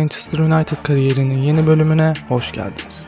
Manchester United kariyerinin yeni bölümüne hoş geldiniz.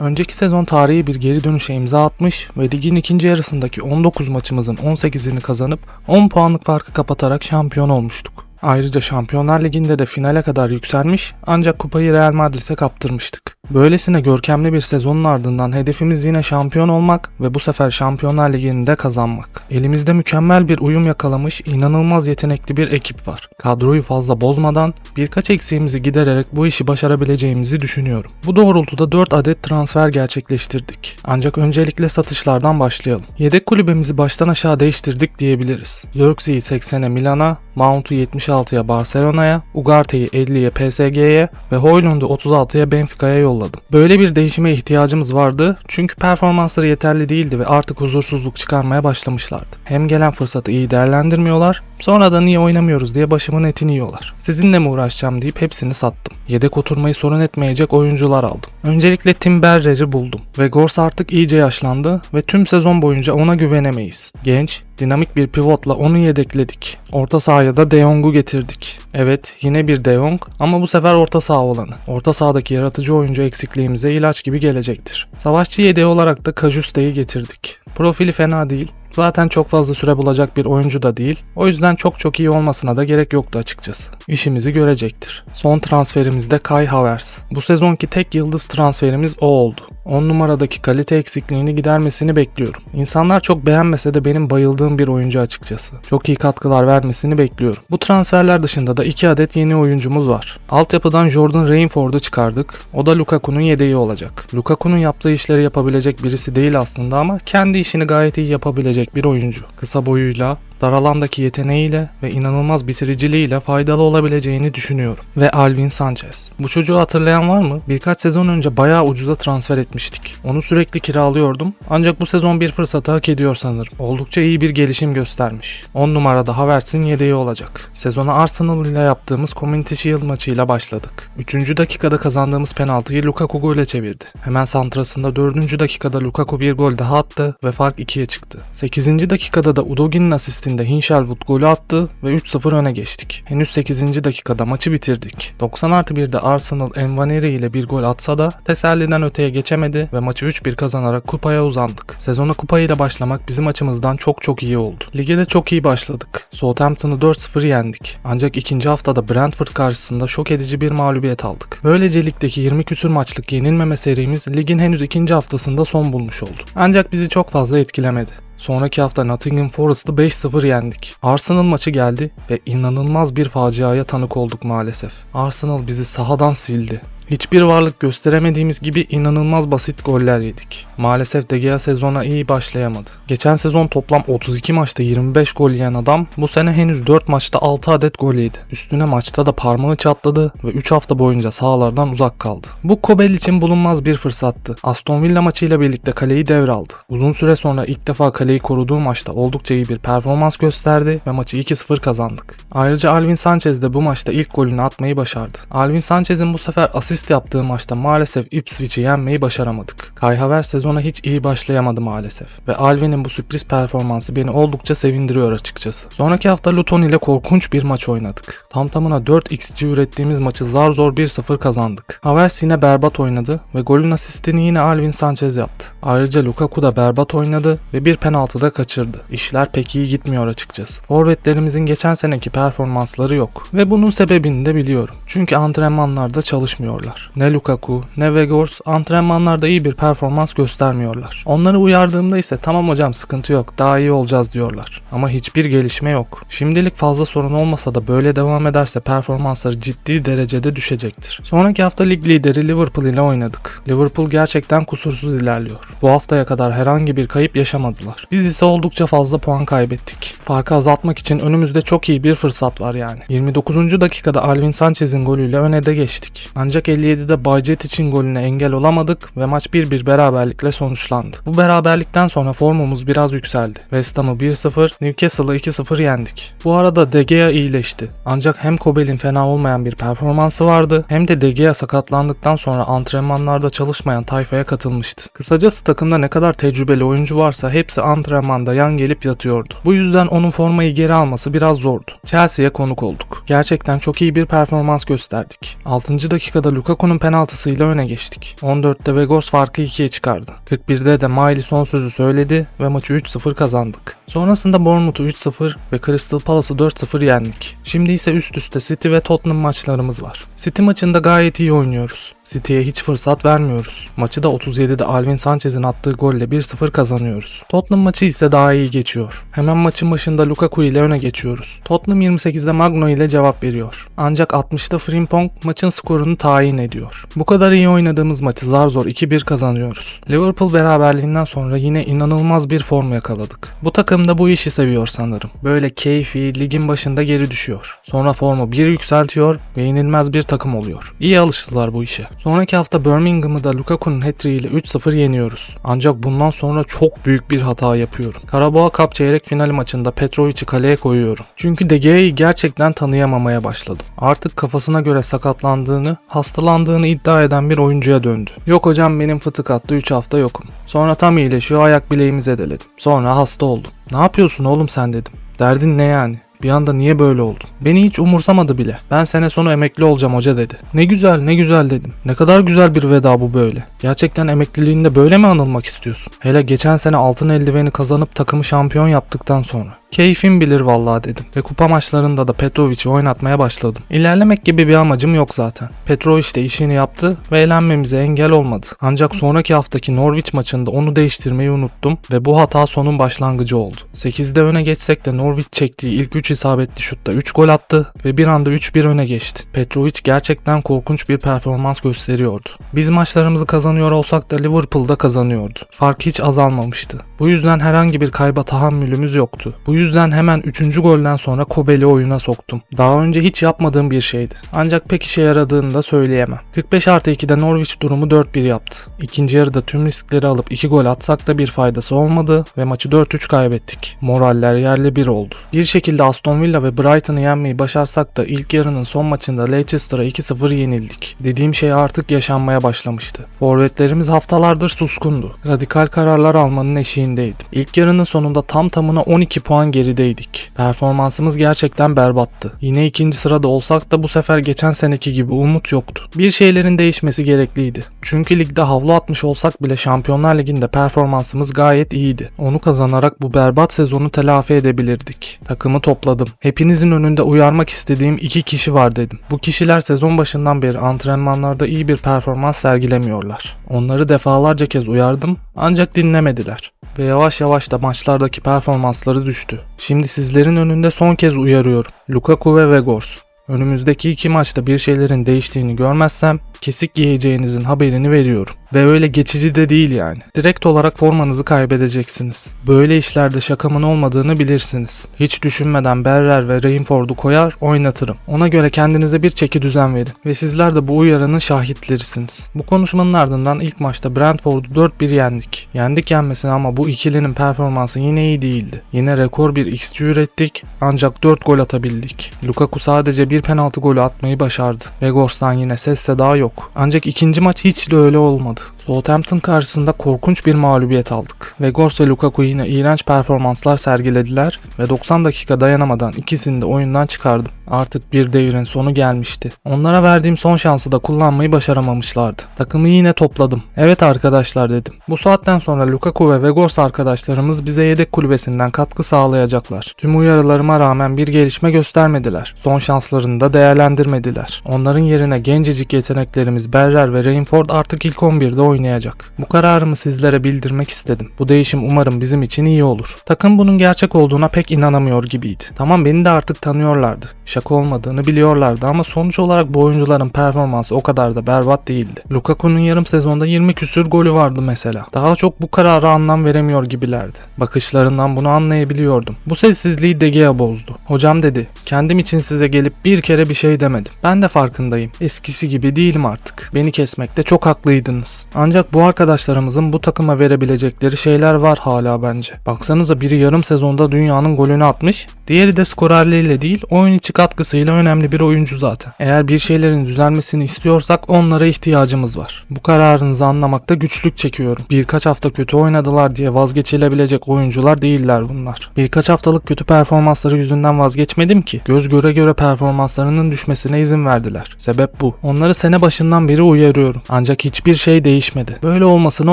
Önceki sezon tarihi bir geri dönüşe imza atmış ve ligin ikinci yarısındaki 19 maçımızın 18'ini kazanıp 10 puanlık farkı kapatarak şampiyon olmuştuk. Ayrıca Şampiyonlar Ligi'nde de finale kadar yükselmiş ancak kupayı Real Madrid'e kaptırmıştık. Böylesine görkemli bir sezonun ardından hedefimiz yine şampiyon olmak ve bu sefer Şampiyonlar Ligi'ni de kazanmak. Elimizde mükemmel bir uyum yakalamış, inanılmaz yetenekli bir ekip var. Kadroyu fazla bozmadan birkaç eksiğimizi gidererek bu işi başarabileceğimizi düşünüyorum. Bu doğrultuda 4 adet transfer gerçekleştirdik. Ancak öncelikle satışlardan başlayalım. Yedek kulübemizi baştan aşağı değiştirdik diyebiliriz. Zirkzee 80'e Milan'a, Mount'u 76'ya Barcelona'ya, Ugarte'yi 50'ye PSG'ye ve Højlund'u 36'ya Benfica'ya yolladım. Böyle bir değişime ihtiyacımız vardı çünkü performansları yeterli değildi ve artık huzursuzluk çıkarmaya başlamışlardı. Hem gelen fırsatı iyi değerlendirmiyorlar, sonra da niye oynamıyoruz diye başımın etini yiyorlar. Sizinle mi uğraşacağım deyip hepsini sattım. Yedek oturmayı sorun etmeyecek oyuncular aldım. Öncelikle Tim Berrer'i buldum. Ve Gors artık iyice yaşlandı ve tüm sezon boyunca ona güvenemeyiz. Genç, dinamik bir pivotla onu yedekledik. Orta sahaya da De Jong'u getirdik. Evet yine bir De Jong ama bu sefer orta saha olanı. Orta sahadaki yaratıcı oyuncu eksikliğimize ilaç gibi gelecektir. Savaşçı yedeği olarak da Kajuste'yi getirdik. Profili fena değil. Zaten çok fazla süre bulacak bir oyuncu da değil. O yüzden çok çok iyi olmasına da gerek yoktu açıkçası. İşimizi görecektir. Son transferimiz de Kai Havertz. Bu sezonki tek yıldız transferimiz o oldu. 10 numaradaki kalite eksikliğini gidermesini bekliyorum. İnsanlar çok beğenmese de benim bayıldığım bir oyuncu açıkçası. Çok iyi katkılar vermesini bekliyorum. Bu transferler dışında da 2 adet yeni oyuncumuz var. Altyapıdan Jordan Rainford'u çıkardık. O da Lukaku'nun yedeği olacak. Lukaku'nun yaptığı işleri yapabilecek birisi değil aslında ama kendi işini gayet iyi yapabilecek bir oyuncu. Kısa boyuyla, dar alandaki yeteneğiyle ve inanılmaz bitiriciliğiyle faydalı olabileceğini düşünüyorum. Ve Alvin Sanchez. Bu çocuğu hatırlayan var mı? Birkaç sezon önce bayağı ucuza transfer etmiştik. Onu sürekli kiralıyordum. Ancak bu sezon bir fırsatı hak ediyor sanırım. Oldukça iyi bir gelişim göstermiş. 10 numarada Havertz'in yedeği olacak. Sezona Arsenal ile yaptığımız Community Shield maçıyla başladık. 3. dakikada kazandığımız penaltıyı Lukaku gole çevirdi. Hemen santrasında 4. dakikada Lukaku bir gol daha attı ve fark 2'ye çıktı. 8. dakikada da Udogi'nin asistinde Hinchelwood golü attı ve 3-0 öne geçtik. Henüz 8. dakikada maçı bitirdik. 90 artı 1'de Arsenal Envaneri ile bir gol atsa da teselliden öteye geçemedi ve maçı 3-1 kazanarak kupaya uzandık. Sezona kupayla başlamak bizim açımızdan çok çok iyi oldu. Lige de çok iyi başladık. Southampton'ı 4-0 yendik. Ancak ikinci haftada Brentford karşısında şok edici bir mağlubiyet aldık. Böylece ligdeki 20 küsür maçlık yenilmeme serimiz ligin henüz ikinci haftasında son bulmuş oldu. Ancak bizi çok fazla etkilemedi. Sonraki hafta Nottingham Forest'ı 5-0 yendik. Arsenal maçı geldi ve inanılmaz bir faciaya tanık olduk maalesef. Arsenal bizi sahadan sildi. Hiçbir varlık gösteremediğimiz gibi inanılmaz basit goller yedik. Maalesef De Gea sezona iyi başlayamadı. Geçen sezon toplam 32 maçta 25 gol yiyen adam bu sene henüz 4 maçta 6 adet gol yedi. Üstüne maçta da parmağı çatladı ve 3 hafta boyunca sahalardan uzak kaldı. Bu Kobel için bulunmaz bir fırsattı. Aston Villa maçıyla birlikte kaleyi devraldı. Uzun süre sonra ilk defa kaleyi koruduğu maçta oldukça iyi bir performans gösterdi ve maçı 2-0 kazandık. Ayrıca Alvin Sanchez de bu maçta ilk golünü atmayı başardı. Alvin Sanchez'in bu sefer asist yaptığı maçta maalesef Ipswich'i yenmeyi başaramadık. Kai Havertz sezona hiç iyi başlayamadı maalesef. Ve Alvin'in bu sürpriz performansı beni oldukça sevindiriyor açıkçası. Sonraki hafta Luton ile korkunç bir maç oynadık. Tam tamına 4 xG ürettiğimiz maçı zar zor 1-0 kazandık. Havertz yine berbat oynadı ve golün asistini yine Alvin Sanchez yaptı. Ayrıca Lukaku da berbat oynadı ve bir penaltı da kaçırdı. İşler pek iyi gitmiyor açıkçası. Forvetlerimizin geçen seneki performansları yok. Ve bunun sebebini de biliyorum. Çünkü antrenmanlarda çalışmıyorlar. Ne Lukaku ne Weghorst antrenmanlarda iyi bir performans göstermiyorlar. Onları uyardığımda ise tamam hocam sıkıntı yok daha iyi olacağız diyorlar. Ama hiçbir gelişme yok. Şimdilik fazla sorun olmasa da böyle devam ederse performansları ciddi derecede düşecektir. Sonraki hafta lig lideri Liverpool ile oynadık. Liverpool gerçekten kusursuz ilerliyor. Bu haftaya kadar herhangi bir kayıp yaşamadılar. Biz ise oldukça fazla puan kaybettik. Farkı azaltmak için önümüzde çok iyi bir fırsat var yani. 29. dakikada Alvin Sanchez'in golüyle öne de geçtik. Ancak 50 57'de Baycet için golüne engel olamadık ve maç 1-1 bir beraberlikle sonuçlandı. Bu beraberlikten sonra formumuz biraz yükseldi. West Ham'ı 1-0, Newcastle'ı 2-0 yendik. Bu arada De Gea iyileşti. Ancak hem Kobel'in fena olmayan bir performansı vardı hem de De Gea sakatlandıktan sonra antrenmanlarda çalışmayan tayfaya katılmıştı. Kısacası takımda ne kadar tecrübeli oyuncu varsa hepsi antrenmanda yan gelip yatıyordu. Bu yüzden onun formayı geri alması biraz zordu. Chelsea'ye konuk olduk. Gerçekten çok iyi bir performans gösterdik. 6. dakikada Lukaku'nun penaltısıyla öne geçtik. 14'te Vegors farkı 2'ye çıkardı. 41'de de Miley son sözü söyledi ve maçı 3-0 kazandık. Sonrasında Bournemouth'u 3-0 ve Crystal Palace'ı 4-0 yendik. Şimdi ise üst üste City ve Tottenham maçlarımız var. City maçında gayet iyi oynuyoruz. City'ye hiç fırsat vermiyoruz. Maçı da 37'de Alvin Sanchez'in attığı golle 1-0 kazanıyoruz. Tottenham maçı ise daha iyi geçiyor. Hemen maçın başında Lukaku ile öne geçiyoruz. Tottenham 28'de Magno ile cevap veriyor. Ancak 60'da Frimpong maçın skorunu tayin ediyor. Bu kadar iyi oynadığımız maçı zar zor 2-1 kazanıyoruz. Liverpool beraberliğinden sonra yine inanılmaz bir form yakaladık. Bu takım da bu işi seviyor sanırım. Böyle keyfi, ligin başında geri düşüyor. Sonra formu bir yükseltiyor ve yenilmez bir takım oluyor. İyi alıştılar bu işe. Sonraki hafta Birmingham'ı da Lukaku'nun hat ile 3-0 yeniyoruz. Ancak bundan sonra çok büyük bir hata yapıyorum. Karabağ Cup çeyrek finali maçında Petrovic'i kaleye koyuyorum. Çünkü De Gea'yı gerçekten tanıyamamaya başladım. Artık kafasına göre sakatlandığını, hastalandığını iddia eden bir oyuncuya döndü. Yok hocam benim fıtık attı 3 hafta yokum. Sonra tam iyileşiyor ayak bileğimi zedeledim. Sonra hasta oldum. Ne yapıyorsun oğlum sen dedim. Derdin ne yani? Bir anda niye böyle oldun? Beni hiç umursamadı bile. Ben sene sonu emekli olacağım hoca dedi. Ne güzel ne güzel dedim. Ne kadar güzel bir veda bu böyle. Gerçekten emekliliğinde böyle mi anılmak istiyorsun? Hele geçen sene altın eldiveni kazanıp takımı şampiyon yaptıktan sonra. Keyfim bilir vallahi dedim ve kupa maçlarında da Petrovic'i oynatmaya başladım. İlerlemek gibi bir amacım yok zaten. Petrovic de işini yaptı ve eğlenmemize engel olmadı. Ancak sonraki haftaki Norwich maçında onu değiştirmeyi unuttum ve bu hata sonun başlangıcı oldu. 8'de öne geçsek de Norwich çektiği ilk 3 isabetli şutta 3 gol attı ve bir anda 3-1 öne geçti. Petrovic gerçekten korkunç bir performans gösteriyordu. Biz maçlarımızı kazanıyor olsak da Liverpool'da kazanıyordu. Fark hiç azalmamıştı. Bu yüzden herhangi bir kayba tahammülümüz yoktu. Bu yüzden hemen 3. golden sonra Kobel'i oyuna soktum. Daha önce hiç yapmadığım bir şeydi. Ancak pek işe yaradığını da söyleyemem. 45 artı 2'de Norwich durumu 4-1 yaptı. İkinci yarıda tüm riskleri alıp 2 gol atsak da bir faydası olmadı ve maçı 4-3 kaybettik. Moraller yerle bir oldu. Bir şekilde Aston Villa ve Brighton'ı yenmeyi başarsak da ilk yarının son maçında Leicester'a 2-0 yenildik. Dediğim şey artık yaşanmaya başlamıştı. Forvetlerimiz haftalardır suskundu. Radikal kararlar almanın eşiğindeydim. İlk yarının sonunda tam tamına 12 puan gerideydik. Performansımız gerçekten berbattı. Yine ikinci sırada olsak da bu sefer geçen seneki gibi umut yoktu. Bir şeylerin değişmesi gerekliydi. Çünkü ligde havlu atmış olsak bile Şampiyonlar Ligi'nde performansımız gayet iyiydi. Onu kazanarak bu berbat sezonu telafi edebilirdik. Takımı topladım. Hepinizin önünde uyarmak istediğim iki kişi var dedim. Bu kişiler sezon başından beri antrenmanlarda iyi bir performans sergilemiyorlar. Onları defalarca kez uyardım ancak dinlemediler ve yavaş yavaş da maçlardaki performansları düştü. Şimdi sizlerin önünde son kez uyarıyorum. Lukaku ve Vegors. Önümüzdeki iki maçta bir şeylerin değiştiğini görmezsem kesik yiyeceğinizin haberini veriyorum. Ve öyle geçici de değil yani. Direkt olarak formanızı kaybedeceksiniz. Böyle işlerde şakamın olmadığını bilirsiniz. Hiç düşünmeden Berrer ve Rainford'u koyar oynatırım. Ona göre kendinize bir çeki düzen verin. Ve sizler de bu uyarının şahitlerisiniz. Bu konuşmanın ardından ilk maçta Brentford'u 4-1 yendik. Yendik yenmesine ama bu ikilinin performansı yine iyi değildi. Yine rekor bir XG ürettik ancak 4 gol atabildik. Lukaku sadece bir penaltı golü atmayı başardı. Vegors'tan yine ses seda yok. Ancak ikinci maç hiç de öyle olmadı. Southampton karşısında korkunç bir mağlubiyet aldık. Vegors ve Lukaku yine iğrenç performanslar sergilediler ve 90 dakika dayanamadan ikisini de oyundan çıkardım. Artık bir devrin sonu gelmişti. Onlara verdiğim son şansı da kullanmayı başaramamışlardı. Takımı yine topladım. Evet arkadaşlar dedim. Bu saatten sonra Lukaku ve Vegors arkadaşlarımız bize yedek kulübesinden katkı sağlayacaklar. Tüm uyarılarıma rağmen bir gelişme göstermediler. Son şanslarını da değerlendirmediler. Onların yerine gencecik yeteneklerimiz Berrer ve Rainford artık ilk 11'de oynayacak. Bu kararımı sizlere bildirmek istedim. Bu değişim umarım bizim için iyi olur. Takım bunun gerçek olduğuna pek inanamıyor gibiydi. Tamam beni de artık tanıyorlardı. Şaka olmadığını biliyorlardı ama sonuç olarak bu oyuncuların performansı o kadar da berbat değildi. Lukaku'nun yarım sezonda 20 küsür golü vardı mesela. Daha çok bu karara anlam veremiyor gibilerdi. Bakışlarından bunu anlayabiliyordum. Bu sessizliği De Gea bozdu. Hocam dedi, kendim için size gelip bir kere bir şey demedim. Ben de farkındayım. Eskisi gibi değilim artık. Beni kesmekte çok haklıydınız. Ancak Ancak bu arkadaşlarımızın bu takıma verebilecekleri şeyler var hala bence. Baksanıza biri yarım sezonda dünyanın golünü atmış, diğeri de skorerliğiyle değil oyun içi katkısıyla önemli bir oyuncu zaten. Eğer bir şeylerin düzelmesini istiyorsak onlara ihtiyacımız var. Bu kararınızı anlamakta güçlük çekiyorum. Birkaç hafta kötü oynadılar diye vazgeçilebilecek oyuncular değiller bunlar. Birkaç haftalık kötü performansları yüzünden vazgeçmedim ki. Göz göre göre performanslarının düşmesine izin verdiler. Sebep bu. Onları sene başından beri uyarıyorum. Ancak hiçbir şey değişmedi. Böyle olmasını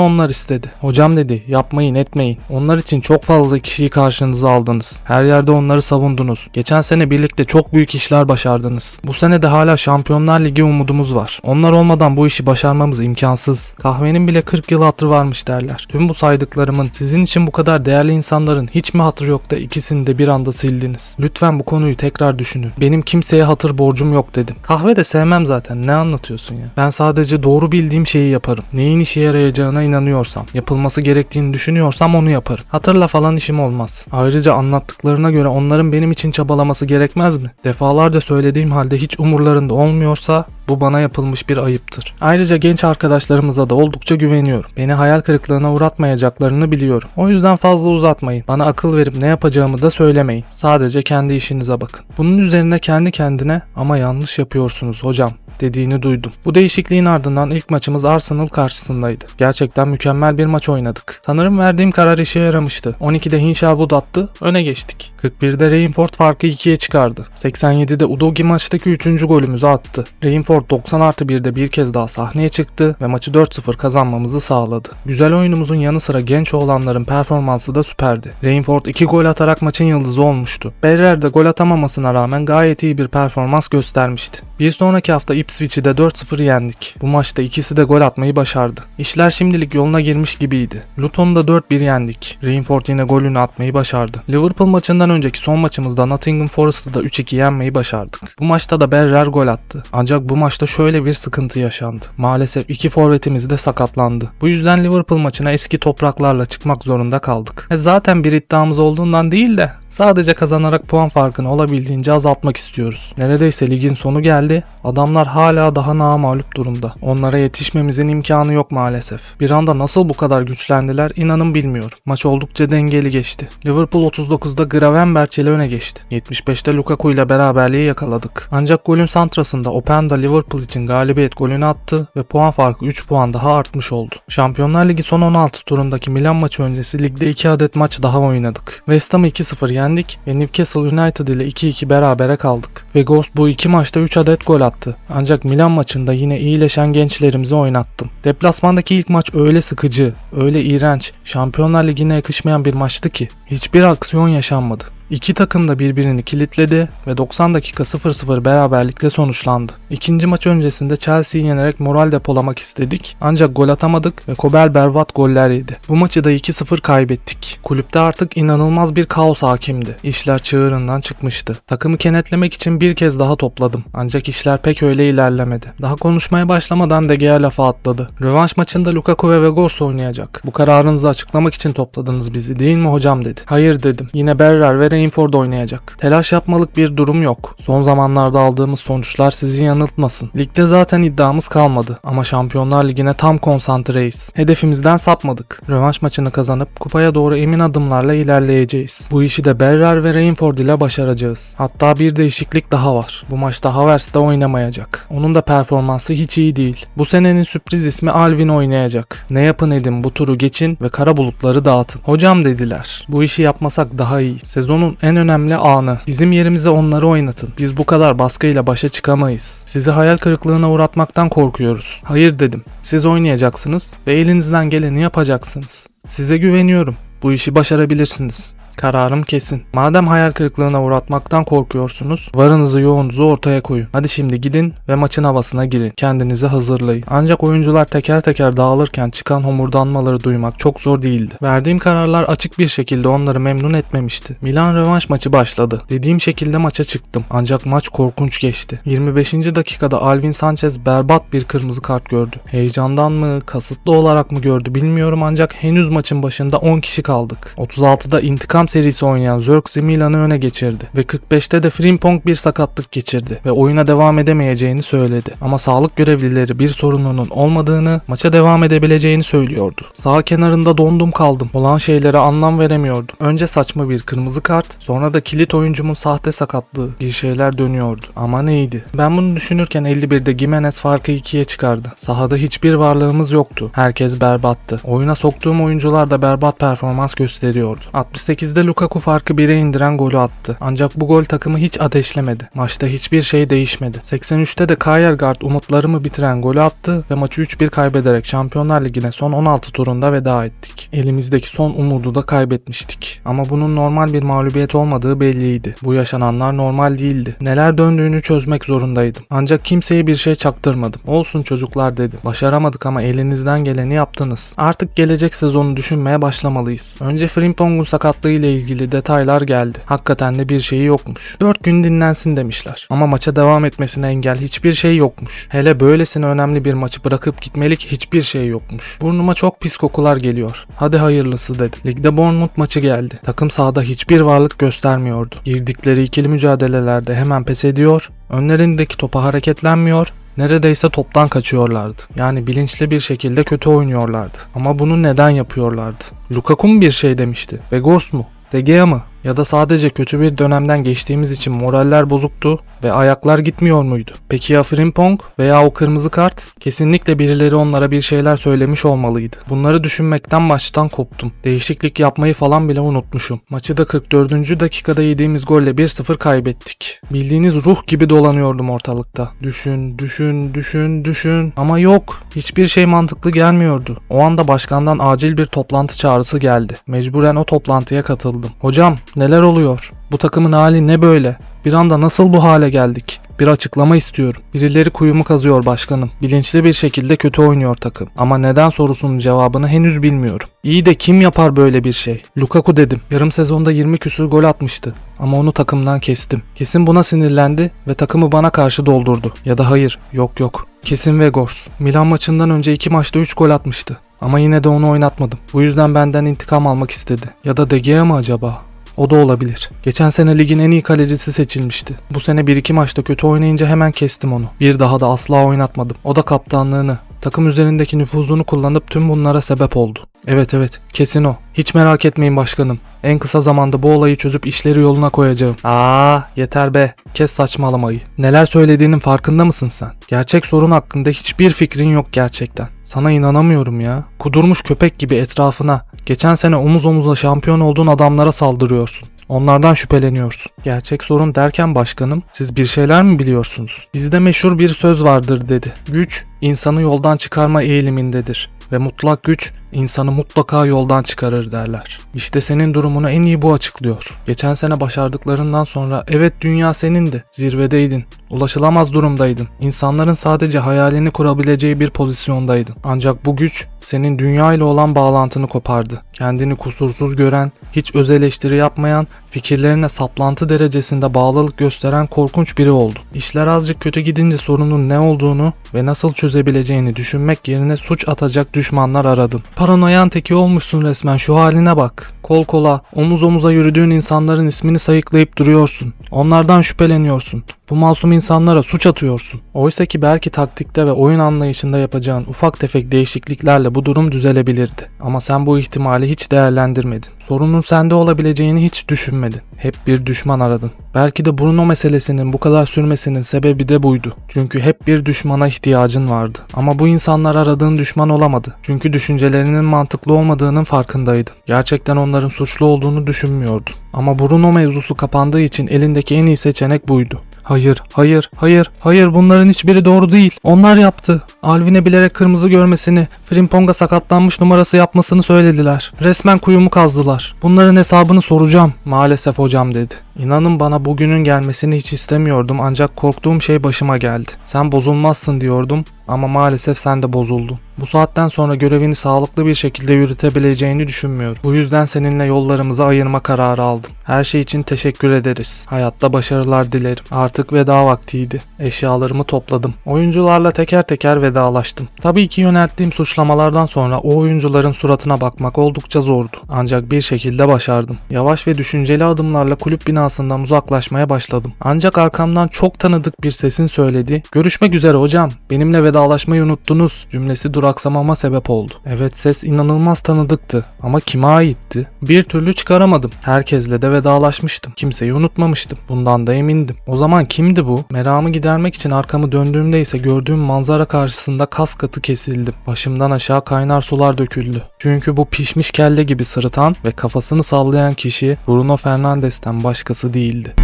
onlar istedi. Hocam dedi yapmayın etmeyin. Onlar için çok fazla kişiyi karşınıza aldınız. Her yerde onları savundunuz. Geçen sene birlikte çok büyük işler başardınız. Bu sene de hala Şampiyonlar Ligi umudumuz var. Onlar olmadan bu işi başarmamız imkansız. Kahvenin bile 40 yıl hatırı varmış derler. Tüm bu saydıklarımın sizin için bu kadar değerli insanların hiç mi hatırı yok da ikisini de bir anda sildiniz? Lütfen bu konuyu tekrar düşünün. Benim kimseye hatır borcum yok dedim. Kahve de sevmem zaten. Ne anlatıyorsun ya? Ben sadece doğru bildiğim şeyi yaparım. Neyin işe yarayacağına inanıyorsam, yapılması gerektiğini düşünüyorsam onu yaparım. Hatırla falan işim olmaz. Ayrıca anlattıklarına göre onların benim için çabalaması gerekmez mi? Defalarca söylediğim halde hiç umurlarında olmuyorsa bu bana yapılmış bir ayıptır. Ayrıca genç arkadaşlarımıza da oldukça güveniyorum. Beni hayal kırıklığına uğratmayacaklarını biliyorum. O yüzden fazla uzatmayın. Bana akıl verip ne yapacağımı da söylemeyin. Sadece kendi işinize bakın. Bunun üzerine kendi kendine ama yanlış yapıyorsunuz hocam dediğini duydum. Bu değişikliğin ardından ilk maçımız Arsenal karşısındaydı. Gerçekten mükemmel bir maç oynadık. Sanırım verdiğim karar işe yaramıştı. 12'de Hinshawood attı, öne geçtik. 41'de Rainford farkı 2'ye çıkardı. 87'de Udogi maçtaki 3. golümüzü attı. Rainford 90 artı 1'de bir kez daha sahneye çıktı ve maçı 4-0 kazanmamızı sağladı. Güzel oyunumuzun yanı sıra genç oğlanların performansı da süperdi. Rainford 2 gol atarak maçın yıldızı olmuştu. Berrer de gol atamamasına rağmen gayet iyi bir performans göstermişti. Bir sonraki hafta Ipswich'i de 4-0 yendik. Bu maçta ikisi de gol atmayı başardı. İşler şimdilik yoluna girmiş gibiydi. Luton'u da 4-1 yendik. Rainford yine golünü atmayı başardı. Liverpool maçından önceki son maçımızda Nottingham Forest'ı da 3-2 yenmeyi başardık. Bu maçta da Berrer gol attı. Ancak bu maçta şöyle bir sıkıntı yaşandı. Maalesef iki forvetimiz de sakatlandı. Bu yüzden Liverpool maçına eski topraklarla çıkmak zorunda kaldık. E zaten bir iddiamız olduğundan değil de sadece kazanarak puan farkını olabildiğince azaltmak istiyoruz. Neredeyse ligin sonu geldi. Adamlar hala daha namağlup durumda. Onlara yetişmemizin imkanı yok maalesef. Bir anda nasıl bu kadar güçlendiler inanın bilmiyorum. Maç oldukça dengeli geçti. Liverpool 39'da Gravenberch ile öne geçti. 75'te Lukaku ile beraberliği yakaladık. Ancak golün santrasında Openda Liverpool için galibiyet golünü attı ve puan farkı 3 puan daha artmış oldu. Şampiyonlar Ligi son 16 turundaki Milan maçı öncesi ligde 2 adet maç daha oynadık. West Ham'ı 2-0 yendik ve Newcastle United ile 2-2 berabere kaldık. Ve Ghost bu iki maçta 3 adet gol attı. Ancak Milan maçında yine iyileşen gençlerimizi oynattım. Deplasmandaki ilk maç öyle sıkıcı, öyle iğrenç, Şampiyonlar Ligi'ne yakışmayan bir maçtı ki hiçbir aksiyon yaşanmadı. İki takım da birbirini kilitledi ve 90 dakika 0-0 beraberlikle sonuçlandı. İkinci maç öncesinde Chelsea'yi yenerek moral depolamak istedik ancak gol atamadık ve Kobel berbat goller yedi. Bu maçı da 2-0 kaybettik. Kulüpte artık inanılmaz bir kaos hakimdi. İşler çığırından çıkmıştı. Takımı kenetlemek için bir kez daha topladım ancak işler pek öyle ilerlemedi. Daha konuşmaya başlamadan De Gea lafa atladı. Rövanş maçında Lukaku ve Vegors oynayacak. Bu kararınızı açıklamak için topladınız bizi değil mi hocam dedi. Hayır dedim. Yine Berrer ve Rainford oynayacak. Telaş yapmalık bir durum yok. Son zamanlarda aldığımız sonuçlar sizi yanıltmasın. Ligde zaten iddiamız kalmadı ama Şampiyonlar Ligi'ne tam konsantreyiz. Hedefimizden sapmadık. Rövanş maçını kazanıp kupaya doğru emin adımlarla ilerleyeceğiz. Bu işi de Berrer ve Rainford ile başaracağız. Hatta bir değişiklik daha var. Bu maçta Havertz de oynamayacak. Onun da performansı hiç iyi değil. Bu senenin sürpriz ismi Alvin oynayacak. Ne yapın edin bu turu geçin ve kara bulutları dağıtın. Hocam dediler. Bu işi yapmasak daha iyi. Sezonun en önemli anı. Bizim yerimize onları oynatın. Biz bu kadar baskıyla başa çıkamayız. Sizi hayal kırıklığına uğratmaktan korkuyoruz. Hayır dedim. Siz oynayacaksınız ve elinizden geleni yapacaksınız. Size güveniyorum. Bu işi başarabilirsiniz. Kararım kesin. Madem hayal kırıklığına uğratmaktan korkuyorsunuz, varınızı yoğunuzu ortaya koyun. Hadi şimdi gidin ve maçın havasına girin. Kendinizi hazırlayın. Ancak oyuncular teker teker dağılırken çıkan homurdanmaları duymak çok zor değildi. Verdiğim kararlar açık bir şekilde onları memnun etmemişti. Milan rövanş maçı başladı. Dediğim şekilde maça çıktım. Ancak maç korkunç geçti. 25. dakikada Alvin Sanchez berbat bir kırmızı kart gördü. Heyecandan mı, kasıtlı olarak mı gördü bilmiyorum ancak henüz maçın başında 10 kişi kaldık. 36'da intikam devam serisi oynayan Zirkzee Milan'ı öne geçirdi ve 45'te de Frimpong bir sakatlık geçirdi ve oyuna devam edemeyeceğini söyledi. Ama sağlık görevlileri bir sorununun olmadığını, maça devam edebileceğini söylüyordu. Sağ kenarında dondum kaldım. Olan şeylere anlam veremiyordum. Önce saçma bir kırmızı kart, sonra da kilit oyuncumun sahte sakatlığı. Bir şeyler dönüyordu. Ama neydi? Ben bunu düşünürken 51'de Gimenez farkı 2'ye çıkardı. Sahada hiçbir varlığımız yoktu. Herkes berbattı. Oyuna soktuğum oyuncular da berbat performans gösteriyordu. 68'de Lukaku farkı 1'e indiren golü attı. Ancak bu gol takımı hiç ateşlemedi. Maçta hiçbir şey değişmedi. 83'te de Kayergaard umutlarımı bitiren golü attı ve maçı 3-1 kaybederek Şampiyonlar Ligi'ne son 16 turunda veda ettik. Elimizdeki son umudu da kaybetmiştik. Ama bunun normal bir mağlubiyet olmadığı belliydi. Bu yaşananlar normal değildi. Neler döndüğünü çözmek zorundaydım. Ancak kimseye bir şey çaktırmadım. Olsun çocuklar dedim. Başaramadık ama elinizden geleni yaptınız. Artık gelecek sezonu düşünmeye başlamalıyız. Önce Frimpong'un sakatlığı ile ilgili detaylar geldi. Hakikaten de bir şeyi yokmuş. 4 gün dinlensin demişler. Ama maça devam etmesine engel hiçbir şey yokmuş. Hele böylesine önemli bir maçı bırakıp gitmelik hiçbir şey yokmuş. Burnuma çok pis kokular geliyor. Hadi hayırlısı dedim. Ligde Bournemouth maçı geldi. Takım sahada hiçbir varlık göstermiyordu. Girdikleri ikili mücadelelerde hemen pes ediyor, önlerindeki topa hareketlenmiyor, neredeyse toptan kaçıyorlardı. Yani bilinçli bir şekilde kötü oynuyorlardı. Ama bunu neden yapıyorlardı? Lukaku mu bir şey demişti? Vegors mu? De Gea mı? Ya da sadece kötü bir dönemden geçtiğimiz için moraller bozuktu ve ayaklar gitmiyor muydu? Peki ya Frimpong veya o kırmızı kart? Kesinlikle birileri onlara bir şeyler söylemiş olmalıydı. Bunları düşünmekten baştan koptum. Değişiklik yapmayı falan bile unutmuşum. Maçı da 44. dakikada yediğimiz golle 1-0 kaybettik. Bildiğiniz ruh gibi dolanıyordum ortalıkta. Düşün, düşün, düşün, düşün. Ama yok. Hiçbir şey mantıklı gelmiyordu. O anda başkandan acil bir toplantı çağrısı geldi. Mecburen o toplantıya katıldım. Hocam neler oluyor? Bu takımın hali ne böyle? Bir anda nasıl bu hale geldik? Bir açıklama istiyorum. Birileri kuyumu kazıyor başkanım. Bilinçli bir şekilde kötü oynuyor takım. Ama neden sorusunun cevabını henüz bilmiyorum. İyi de kim yapar böyle bir şey? Lukaku dedim. Yarım sezonda 20 küsür gol atmıştı. Ama onu takımdan kestim. Kesin buna sinirlendi ve takımı bana karşı doldurdu. Ya da hayır, yok yok. Kesin Vegors. Milan maçından önce iki maçta 3 gol atmıştı. Ama yine de onu oynatmadım. Bu yüzden benden intikam almak istedi. Ya da De Gea mı acaba? O da olabilir. Geçen sene ligin en iyi kalecisi seçilmişti. Bu sene 1-2 maçta kötü oynayınca hemen kestim onu. Bir daha da asla oynatmadım. O da kaptanlığını, takım üzerindeki nüfuzunu kullanıp tüm bunlara sebep oldu. Evet evet, kesin o. Hiç merak etmeyin başkanım. En kısa zamanda bu olayı çözüp işleri yoluna koyacağım. Aa, yeter be. Kes saçmalamayı. Neler söylediğinin farkında mısın sen? Gerçek sorun hakkında hiçbir fikrin yok gerçekten. Sana inanamıyorum ya. Kudurmuş köpek gibi etrafına, geçen sene omuz omuza şampiyon olduğun adamlara saldırıyorsun. Onlardan şüpheleniyorsun. Gerçek sorun derken başkanım, siz bir şeyler mi biliyorsunuz? Bizde meşhur bir söz vardır dedi. Güç, insanı yoldan çıkarma eğilimindedir ve mutlak güç insanı mutlaka yoldan çıkarır derler. İşte senin durumunu en iyi bu açıklıyor. Geçen sene başardıklarından sonra evet dünya senindi, zirvedeydin, ulaşılamaz durumdaydın. İnsanların sadece hayalini kurabileceği bir pozisyondaydın. Ancak bu güç senin dünya ile olan bağlantını kopardı. Kendini kusursuz gören, hiç öz eleştiri yapmayan, fikirlerine saplantı derecesinde bağlılık gösteren korkunç biri oldu. İşler azıcık kötü gidince sorunun ne olduğunu ve nasıl çözebileceğini düşünmek yerine suç atacak düşmanlar aradın. Paranoyan teki olmuşsun resmen şu haline bak. Kol kola, omuz omuza yürüdüğün insanların ismini sayıklayıp duruyorsun. Onlardan şüpheleniyorsun. Bu masum insanlara suç atıyorsun. Oysa ki belki taktikte ve oyun anlayışında yapacağın ufak tefek değişikliklerle bu durum düzelebilirdi. Ama sen bu ihtimali hiç değerlendirmedin. Sorunun sende olabileceğini hiç düşünmedin. Hep bir düşman aradın. Belki de Bruno meselesinin bu kadar sürmesinin sebebi de buydu. Çünkü hep bir düşmana ihtiyacın vardı. Ama bu insanlar aradığın düşman olamadı. Çünkü düşüncelerinin mantıklı olmadığının farkındaydın. Gerçekten onların suçlu olduğunu düşünmüyordun. Ama Bruno mevzusu kapandığı için elindeki en iyi seçenek buydu. Hayır, hayır, hayır, hayır bunların hiçbiri doğru değil. Onlar yaptı. Alvin'e bilerek kırmızı görmesini, Frimpong'a sakatlanmış numarası yapmasını söylediler. Resmen kuyumu kazdılar. Bunların hesabını soracağım. Maalesef hocam dedi. İnanın bana bugünün gelmesini hiç istemiyordum ancak korktuğum şey başıma geldi. Sen bozulmazsın diyordum ama maalesef sen de bozuldun. Bu saatten sonra görevini sağlıklı bir şekilde yürütebileceğini düşünmüyorum. Bu yüzden seninle yollarımızı ayırma kararı aldım. Her şey için teşekkür ederiz. Hayatta başarılar dilerim. Artık veda vaktiydi. Eşyalarımı topladım. Oyuncularla teker teker vedalaştım. Tabii ki yönelttiğim suçlamalardan sonra o oyuncuların suratına bakmak oldukça zordu. Ancak bir şekilde başardım. Yavaş ve düşünceli adımlarla kulüp binasından uzaklaşmaya başladım. Ancak arkamdan çok tanıdık bir sesin söyledi. Görüşmek üzere hocam. Benimle vedalaşmayı unuttunuz. Cümlesi duraksamama sebep oldu. Evet ses inanılmaz tanıdıktı. Ama kime aitti? Bir türlü çıkaramadım. Herkesle de vedalaşmıştım. Kimseyi unutmamıştım. Bundan da emindim. O zaman kimdi bu? Meramı gidermek için arkamı döndüğümde ise gördüğüm manzara karşısında kas katı kesildim. Başımdan aşağı kaynar sular döküldü. Çünkü bu pişmiş kelle gibi sırıtan ve kafasını sallayan kişi Bruno Fernandes'ten başkası değildi.